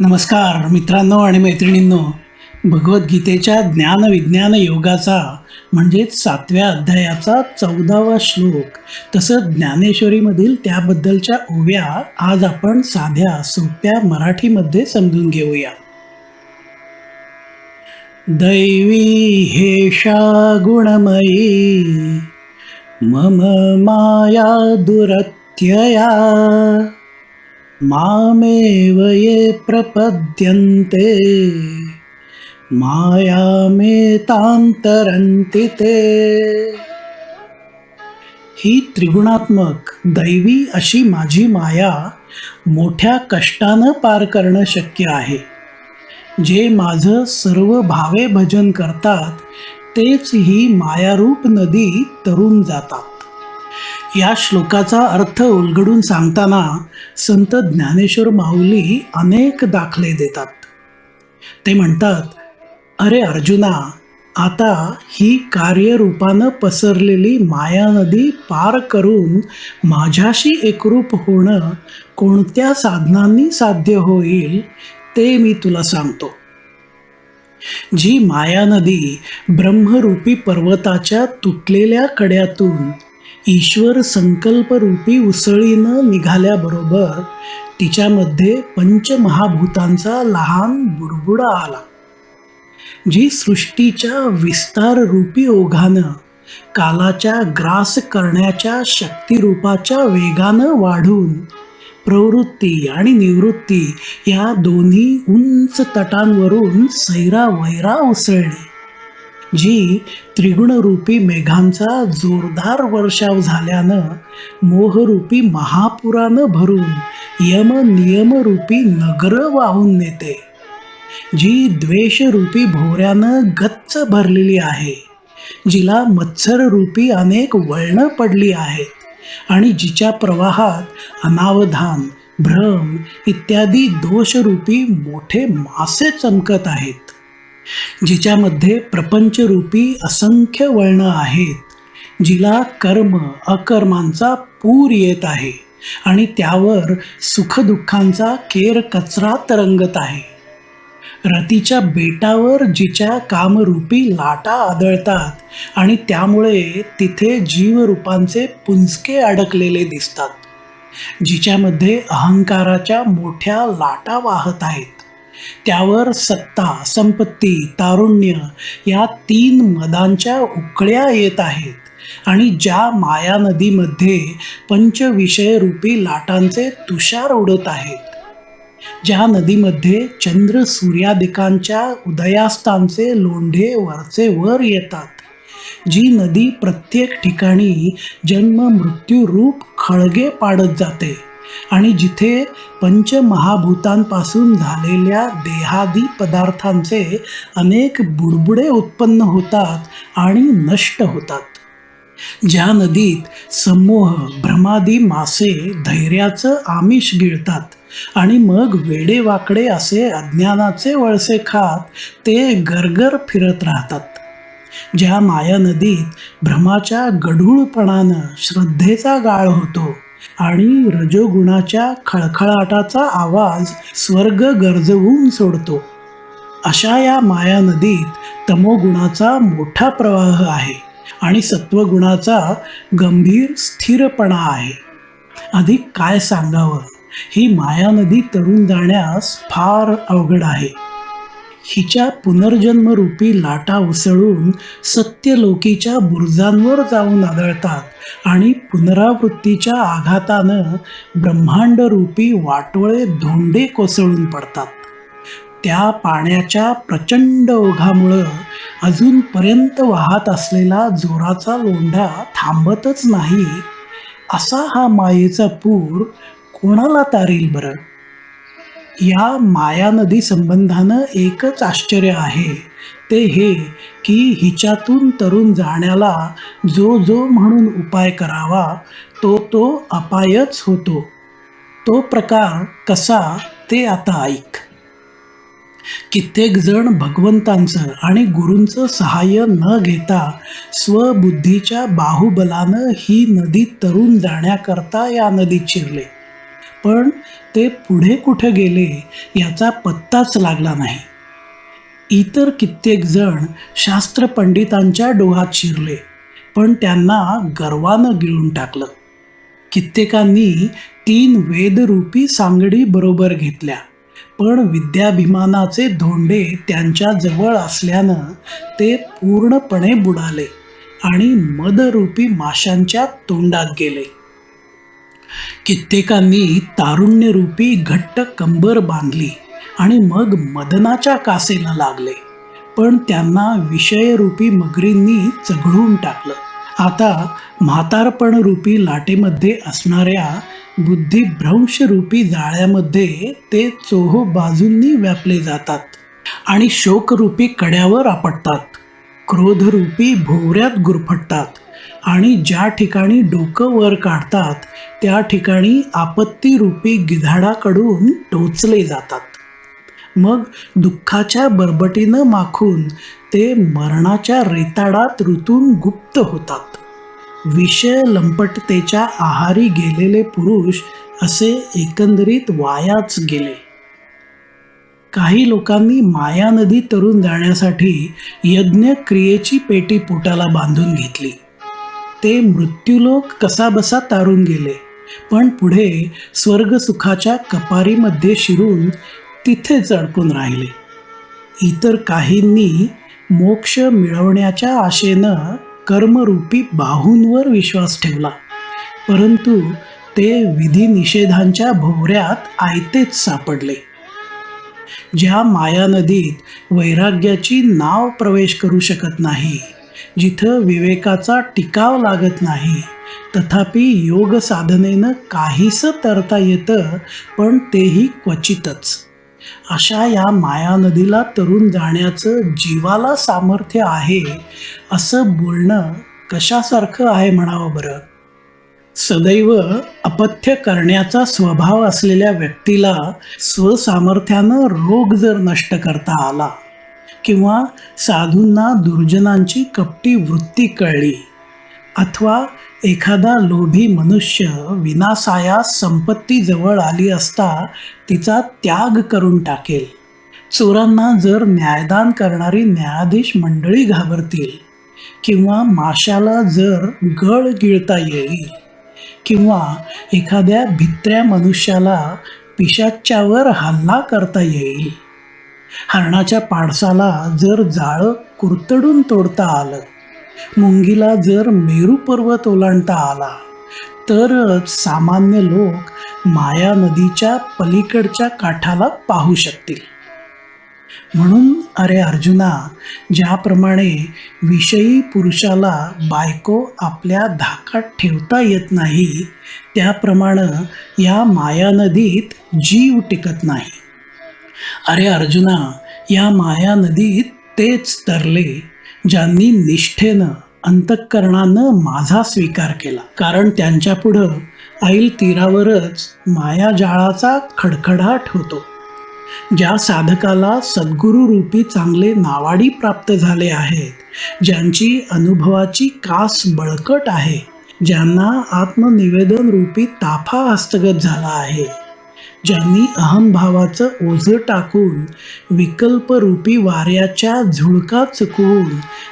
नमस्कार मित्रांनो आणि मैत्रिणींनो. भगवद्गीतेच्या ज्ञानविज्ञान योगाचा म्हणजेच सातव्या अध्यायाचा चौदावा श्लोक. तसंच ज्ञानेश्वरीमधील त्याबद्दलच्या ओव्या आज आपण साध्या सोप्या मराठीमध्ये समजून घेऊया. दैवी हेषा गुणमयी मम माया दुरत्यया. मामेव ये प्रपद्यन्ते। मायामेतांतरन्ति ते। ही त्रिगुणात्मक दैवी अशी माझी माया मोठ्या कष्टानं पार करणं शक्य आहे. जे माझं सर्व भावे भजन करतात तेच ही मायारूप नदी तरून जातात. या श्लोकाचा अर्थ उलगडून सांगताना संत ज्ञानेश्वर माऊली अनेक दाखले देतात. ते म्हणतात अरे अर्जुना आता ही कार्यरूपानं पसरलेली माया नदी पार करून माझ्याशी एकरूप होणं कोणत्या साधनांनी साध्य होईल ते मी तुला सांगतो. जी माया नदी ब्रह्मरूपी पर्वताच्या तुटलेल्या कड्यातून ईश्वर संकल्परूपी उसळीनं निघाल्याबरोबर तिच्यामध्ये पंचमहाभूतांचा लहान बुडबुडा आला जी सृष्टीच्या विस्ताररूपी ओघानं कालाच्या ग्रास करण्याच्या शक्तिरूपाच्या वेगानं वाढून प्रवृत्ती आणि निवृत्ती या दोन्ही उंच तटांवरून सैरा वैरा उसळली. जी त्रिगुणरूपी मेघांचा जोरदार वर्षाव झाल्यानं मोहरूपी महापुरानं भरून यम नियमरूपी नगर वाहून नेते. जी द्वेषरूपी भोऱ्यानं गच्च भरलेली आहे जिला मत्सररूपी अनेक वळणं पडली आहेत आणि जिच्या प्रवाहात अनावधान भ्रम इत्यादी दोषरूपी मोठे मासे चमकत आहेत. जिच्यामध्ये प्रपंचरूपी असंख्य वळणं आहेत जिला कर्म अकर्मांचा पूर येत आहे आणि त्यावर सुखदुःखांचा केर कचरा तरंगत आहे. रतीच्या बेटावर जिच्या कामरूपी लाटा आदळतात आणि त्यामुळे तिथे जीवरूपांचे पुंजके अडकलेले दिसतात जिच्यामध्ये अहंकाराच्या मोठ्या लाटा वाहत आहेत. त्यावर सत्ता संपत्ती तारुण्य या तीन मदांच्या उकळ्या येत आहेत. आणि ज्या माया नदीमध्ये पंचविषयरूपी लाटांचे तुषार उडत आहेत. ज्या नदीमध्ये चंद्र सूर्यादिकांच्या उदयास्तांचे लोंढे वरचे वर येतात. जी नदी प्रत्येक ठिकाणी जन्म मृत्यू रूप खळगे पाडत जाते. आणि जिथे पंचमहाभूतांपासून झालेल्या देहादी पदार्थांचे अनेक बुडबुडे उत्पन्न होतात आणि नष्ट होतात. ज्या नदीत समूह भ्रमादी मासे धैर्याचं आमिष गिळतात आणि मग वेडेवाकडे असे अज्ञानाचे वळसे खात ते गरगर फिरत राहतात. ज्या माया नदीत भ्रमाच्या गढूळपणानं श्रद्धेचा गाळ होतो आणि रजोगुणाच्या खळखळाटाचा आवाज स्वर्ग गरजवून सोडतो. अशा या माया नदीत तमोगुणाचा मोठा प्रवाह आहे आणि सत्वगुणाचा गंभीर स्थिरपणा आहे. अधिक काय सांगावं? ही माया नदी तरुण जाण्यास फार अवघड आहे. हिच्या पुनर्जन्मरूपी लाटा उसळून सत्यलोकीच्या बुरुजांवर जाऊन आदळतात आणि पुनरावृत्तीच्या आघातानं ब्रह्मांडरूपी वाटोळे धोंडे कोसळून पडतात. त्या पाण्याच्या प्रचंड ओघामुळं अजूनपर्यंत वाहत असलेला जोराचा लोंढा थांबतच नाही असा हा मायेचा पूर कोणाला तारील बरं? या माया नदी संबंधानं एकच आश्चर्य आहे. ते हे की हिच्यातून तरुण जाण्याला जो जो म्हणून उपाय करावा तो तो अपायच होतो. तो प्रकार कसा ते आता ऐक. कित्येक जण भगवंतांचं आणि गुरूंचं सहाय्य न घेता स्वबुद्धीच्या बाहुबलानं ही नदी तरुण जाण्याकरता या नदीत शिरले. पण ते पुढे कुठे गेले याचा पत्ताच लागला नाही. इतर कित्येक जण शास्त्रपंडितांच्या डोहात शिरले पण त्यांना गर्वानं गिळून टाकलं. कित्येकांनी तीन वेदरूपी सांगडी बरोबर घेतल्या पण विद्याभिमानाचे धोंडे त्यांच्या जवळ असल्यानं ते पूर्णपणे बुडाले आणि मदरूपी माशांच्या तोंडात गेले. कित्येकांनी तारुण्यरूपी घट्ट कंबर बांधली आणि मग मदनाच्या कासेला लागले. पण त्यांना विषयरूपी मगरींनी चघळून टाकलं. आता म्हातारपणरूपी लाटेमध्ये असणाऱ्या बुद्धिभ्रंशरूपी जाळ्यामध्ये ते चोहो बाजूंनी व्यापले जातात आणि शोकरूपी कड्यावर आपटतात. क्रोधरूपी भोवऱ्यात गुरफटतात. आणि ज्या ठिकाणी डोकं वर काढतात त्या ठिकाणी आपत्तीरूपी गिधाडाकडून टोचले जातात. मग दुःखाच्या बरबटीनं माखून ते मरणाच्या रेताडात ऋतून गुप्त होतात. विषय लंपटतेच्या आहारी गेलेले पुरुष असे एकंदरीत वायाच गेले. काही लोकांनी माया नदी तरून जाण्यासाठी यज्ञ क्रियेची पेटी पोटाला बांधून घेतली. ते मृत्यूलोक कसाबसा तारून गेले. पण पुढे स्वर्गसुखाच्या कपारीमध्ये शिरून तिथेच अडकून राहिले. इतर काहींनी मोक्ष मिळवण्याच्या आशेनं कर्मरूपी बाहूंवर विश्वास ठेवला. परंतु ते विधिनिषेधांच्या भोवऱ्यात आयतेच सापडले. ज्या माया नदीत वैराग्याची नाव प्रवेश करू शकत नाही जिथं विवेकाचा टिकाव लागत नाही. तथापि योग साधनेनं काहीसं तरता येतं पण तेही क्वचितच. अशा या माया नदीला तरुण जाण्याचं जीवाला सामर्थ्य आहे असं बोलणं कशासारखं आहे म्हणावं बरं? सदैव अपथ्य करण्याचा स्वभाव असलेल्या व्यक्तीला स्वसामर्थ्यानं रोग जर नष्ट करता आला किंवा साधूंना दुर्जनांची कपटी वृत्ती कळली. अथवा एखादा लोभी मनुष्य विनासायास संपत्तीजवळ आली असता तिचा त्याग करून टाकेल. चोरांना जर न्यायदान करणारी न्यायाधीश मंडळी घाबरतील किंवा माशाला जर गळ गिळता येईल किंवा एखाद्या भित्र्या मनुष्याला पिशाच्यावर हल्ला करता येईल. हरणाच्या पाडसाला जर जाळं कुरतडून तोडता आलं मुंगीला जर मेरू पर्वत ओलांडता आला तरच सामान्य लोक माया नदीच्या पलीकडच्या काठाला पाहू शकतील. म्हणून अरे अर्जुना ज्याप्रमाणे विषयी पुरुषाला बायको आपल्या धाकात ठेवता येत नाही त्याप्रमाणे या माया नदीत जीव टिकत नाही. अरे अर्जुना या माया नदीत तेच तरले ज्यांनी निष्ठेनं अंतःकरणानं माझा स्वीकार केला. कारण त्यांच्या पुढं ऐल तीरावरच मायाजाळाचा खडखडाट होतो. ज्या साधकाला सद्गुरूरूपी चांगले नावाडी प्राप्त झाले आहेत ज्यांची अनुभवाची कास बळकट आहे ज्यांना आत्मनिवेदन रूपी ताफा हस्तगत झाला आहे. ज्यांनी अहंभावाचं ओझं टाकून विकल्परूपी वाऱ्याच्या झुळका चुकवून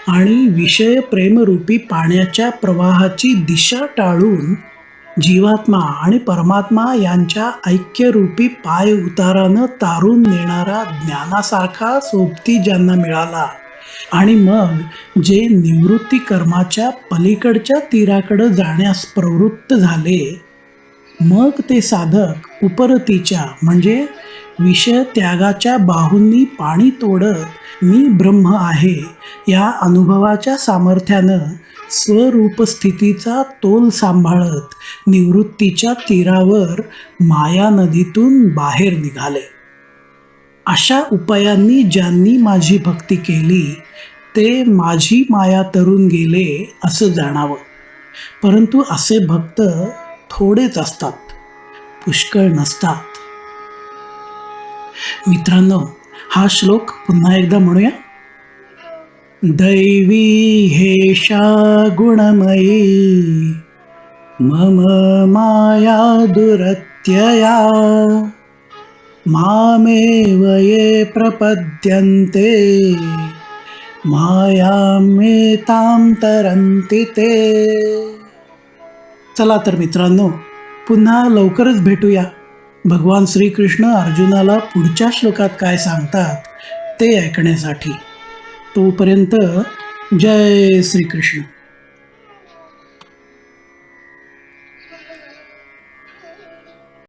आणि विषय प्रेमरूपी पाण्याच्या प्रवाहाची दिशा टाळून जीवात्मा आणि परमात्मा यांच्या ऐक्यरूपी पाय उतारानं तारून नेणारा ज्ञानासारखा सोबती ज्यांना मिळाला. आणि मग जे निवृत्ती कर्माच्या पलीकडच्या तीराकडं जाण्यास प्रवृत्त झाले मग ते साधक उपरतीच्या म्हणजे विषय त्यागाच्या बाहूंनी पाणी तोडत मी ब्रह्म आहे या अनुभवाच्या सामर्थ्यानं स्वरूपस्थितीचा तोल सांभाळत निवृत्तीच्या तीरावर माया नदीतून बाहेर निघाले. अशा उपायांनी ज्यांनी माझी भक्ती केली ते माझी माया तरून गेले असं जाणावं. परंतु असे भक्त थोडेच असतात. पुष्कळ नसतात. मित्रांनो हा श्लोक पुन्हा एकदा म्हणूया. दैवी हेषा गुणमयी मम माया दुरत्यया मामेव ये प्रपद्यन्ते मायामेतां तरन्ति ते। चला तर मित्रांनो पुन्हा लवकरच भेटूया. भगवान श्रीकृष्ण अर्जुनाला पुढच्या श्लोकात काय सांगतात ते ऐकण्यासाठी. तोपर्यंत जय श्रीकृष्ण.